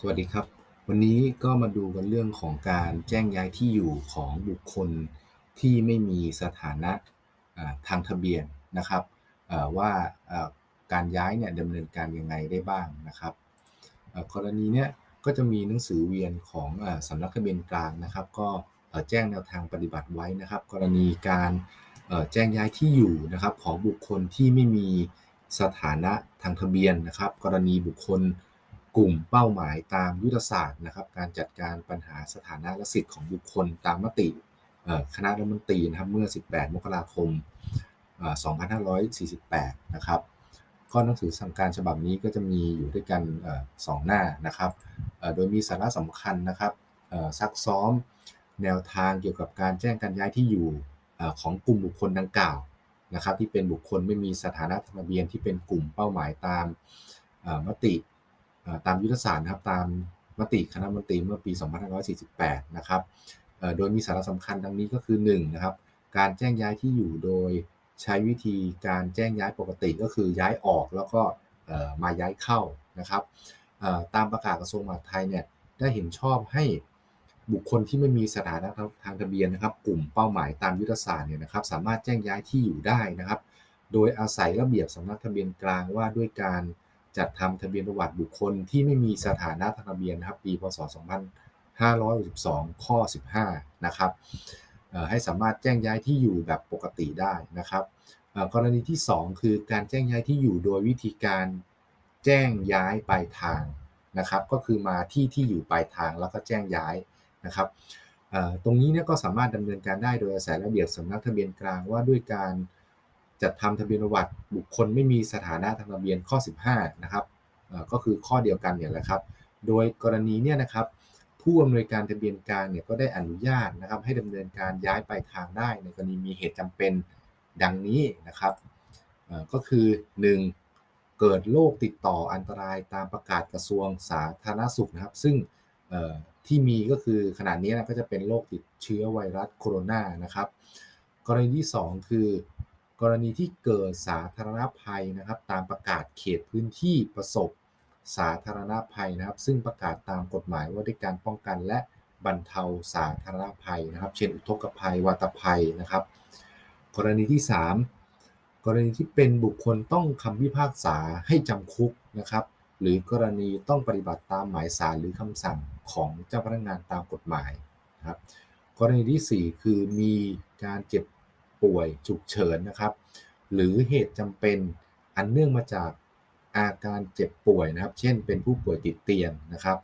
สวัสดีครับ วันนี้ก็มาดูกันเรื่องของการแจ้งย้ายที่อยู่ของบุคคลที่ไม่มีสถานะทางทะเบียนนะครับว่าการย้ายเนี่ยดำเนินการยังไงได้บ้างนะครับกรณีเนี้ยก็จะมีหนังสือเวียนของสำนักทะเบียนกลางนะครับ ก็แจ้งแนวทางปฏิบัติไว้นะครับ กรณีการแจ้งย้ายที่อยู่นะครับของบุคคลที่ไม่มีสถานะทางทะเบียนนะครับ กรณีบุคคล กลุ่มเป้าหมายตามยุทธศาสตร์นะครับการจัดการปัญหาสถานะและสิทธิ์ของบุคคลตามมติคณะรัฐมนตรีนะครับเมื่อ 18 มกราคม 2548 นะครับก็หนังสือสั่งการฉบับนี้ก็จะมีอยู่ด้วยกันสองหน้านะครับโดยมีสาระสำคัญนะครับซักซ้อมแนวทางเกี่ยวกับการแจ้งการย้ายที่อยู่ของกลุ่มบุคคลดังกล่าวนะครับ ที่เป็นบุคคลไม่มีสถานะทะเบียนที่เป็นกลุ่มเป้าหมายตามมติ ตามยุทธศาสตร์นะครับตามมติคณะมนตรีเมื่อปี 2548 นะครับโดยมีสาระสำคัญดังนี้ก็คือ1นะครับการแจ้งย้ายที่อยู่โดยใช้วิธีการแจ้งย้ายปกติก็คือย้ายออกแล้วก็มาย้ายเข้านะครับตามประกาศกระทรวงมหาดไทยเนี่ยได้เห็นชอบให้บุคคลที่ไม่มีสถานะทางทะเบียนนะครับ กลุ่มเป้าหมายตามยุทธศาสตร์เนี่ยนะครับ สามารถแจ้งย้ายที่อยู่ได้นะครับ โดยอาศัยระเบียบสำนักทะเบียนกลางว่าด้วยการ จัดทำทะเบียนประวัติบุคคลที่ไม่มีสถานะทางทะเบียนนะครับ ปีพศ 2562 ข้อ 15 นะครับให้สามารถแจ้งย้ายที่อยู่แบบปกติได้นะครับกรณีที่ 2 คือการแจ้งย้ายที่อยู่โดยวิธีการแจ้งย้ายปลายทางนะครับ ก็คือมาที่ที่อยู่ปลายทางแล้วก็แจ้งย้ายนะครับตรงนี้เนี่ยก็สามารถดำเนินการได้โดยอาศัยระเบียบสำนักทะเบียนกลางว่าด้วยการ จัดทำทะเบียนประวัติบุคคลไม่มีสถานะทางทะเบียนข้อ 15 นะครับก็คือข้อเดียวกันเนี่ยแหละครับ โดยกรณีเนี่ยนะครับผู้อำนวยการทะเบียนกลางเนี่ยก็ได้อนุญาตนะครับ ให้ดำเนินการย้ายไปทางได้ในกรณีมีเหตุจำเป็นดังนี้นะครับก็คือ 1. เกิดโรคติดต่ออันตรายตามประกาศกระทรวงสาธารณสุขนะครับ ซึ่งที่มีก็คือขนาดนี้นะก็จะเป็นโรคติดเชื้อไวรัสโคโรนานะครับ กรณีที่ 2 คือ กรณีที่เกิดสาธารณภัยนะครับ ตามประกาศเขตพื้นที่ประสบสาธารณภัยนะครับ ซึ่งประกาศตามกฎหมายว่าด้วยการป้องกันและบรรเทาสาธารณภัยนะครับ เช่นอุทกภัยวาตภัยนะครับ กรณีที่ 3 กรณีที่เป็นบุคคลต้องคำพิพากษาให้จำคุกนะครับ หรือกรณีต้องปฏิบัติตามหมายสารหรือคำสั่งของเจ้าพนักงานตามกฎหมายนะครับ กรณีที่ 4 คือมีการเจ็บ ป่วยฉุกเฉินนะครับ หรือเหตุจำเป็นอันเนื่องมาจากอาการเจ็บป่วยนะครับ เช่น เป็นผู้ป่วยติดเตียงนะครับ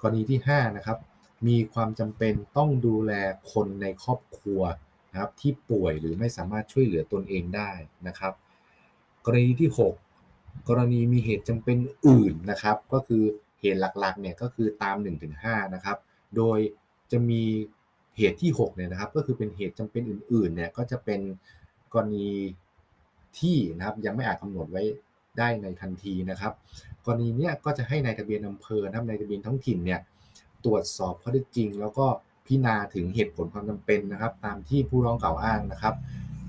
กรณีที่5นะครับ มีความจำเป็นต้องดูแลคนในครอบครัวนะครับที่ป่วยหรือไม่สามารถช่วยเหลือตนเองได้นะครับ กรณีที่ 6 กรณีมีเหตุจำเป็นอื่นนะครับ ก็คือเหตุหลักๆเนี่ยก็คือตาม 1-5นะครับ โดยจะมี เหตุที่6เนี่ยนะครับก็คือเป็นเหตุจำเป็นอื่นๆเนี่ยก็จะเป็นกรณีที่นะครับยังไม่อาจกำหนดไว้ได้ในทันทีนะครับ กรณีเนี้ยก็จะให้ในายทะเบียนอำเภอนะครับในทะเบียนท้องถิ่นเนี่ยตรวจสอบข้อเท็จจริง แล้วก็พิจารณาถึงเหตุผลความจำเป็นนะครับ ตามที่ผู้ร้องกล่าวอ้างนะครับ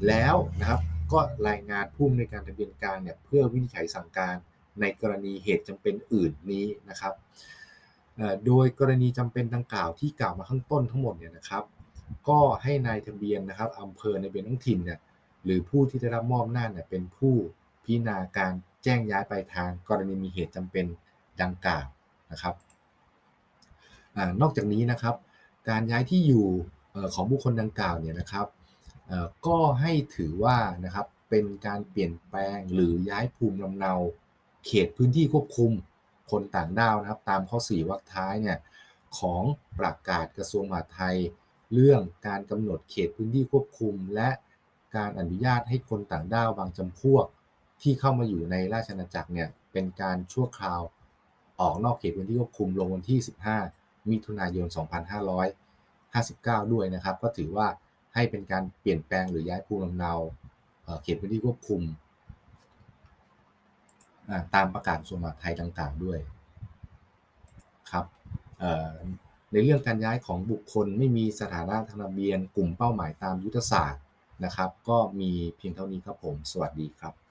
แล้วนะครับก็รายงานผู้ในการทะเบียนกลางเนี่ยเพื่อวินิจฉัยสั่งการในกรณีเหตุจำเป็นอื่นนี้นะครับ โดยกรณีจำเป็นดังกล่าวที่กล่าวมาข้างต้นทั้งหมดเนี่ยนะครับ ก็ให้นายทะเบียนนะครับอำเภอในเป็นท้องถิ่นเนี่ยหรือผู้ที่ได้รับมอบหน้าเนี่ยเป็นผู้พิจารณาการแจ้งย้ายไปทางกรณีมีเหตุจำเป็นดังกล่าวนะครับอนอกจากนี้นะครับ การย้ายที่อยู่ของบุคคลดังกล่าวเนี่ยนะครับก็ให้ถือว่านะครับเป็นการเปลี่ยนแปลงหรือย้ายภูมิลำเนา เขตพื้นที่ควบคุม คนต่างด้าวนะครับ ตามข้อ 4วรรคท้ายเนี่ยของประกาศกระทรวงมหาดไทย เรื่องการกำหนดเขตพื้นที่ควบคุม และการอนุญาตให้คนต่างด้าวบางจำพวก ที่เข้ามาอยู่ในราชอาณาจักรเนี่ยเป็นการชั่วคราวออกนอกเขตพื้นที่ควบคุมลงวันที่ 15 มิถุนายน 2559 ด้วยนะครับ ก็ถือว่าให้เป็นการเปลี่ยนแปลงหรือย้ายภูมิลำเนาเขตพื้นที่ควบคุม ตามประกาศสมหาไทยต่างๆด้วยครับในเรื่องการย้ายของบุคคลไม่มีสถานะทางทะเบียน กลุ่มเป้าหมายตามยุทธศาสตร์นะครับ ก็มีเพียงเท่านี้ครับผม สวัสดีครับ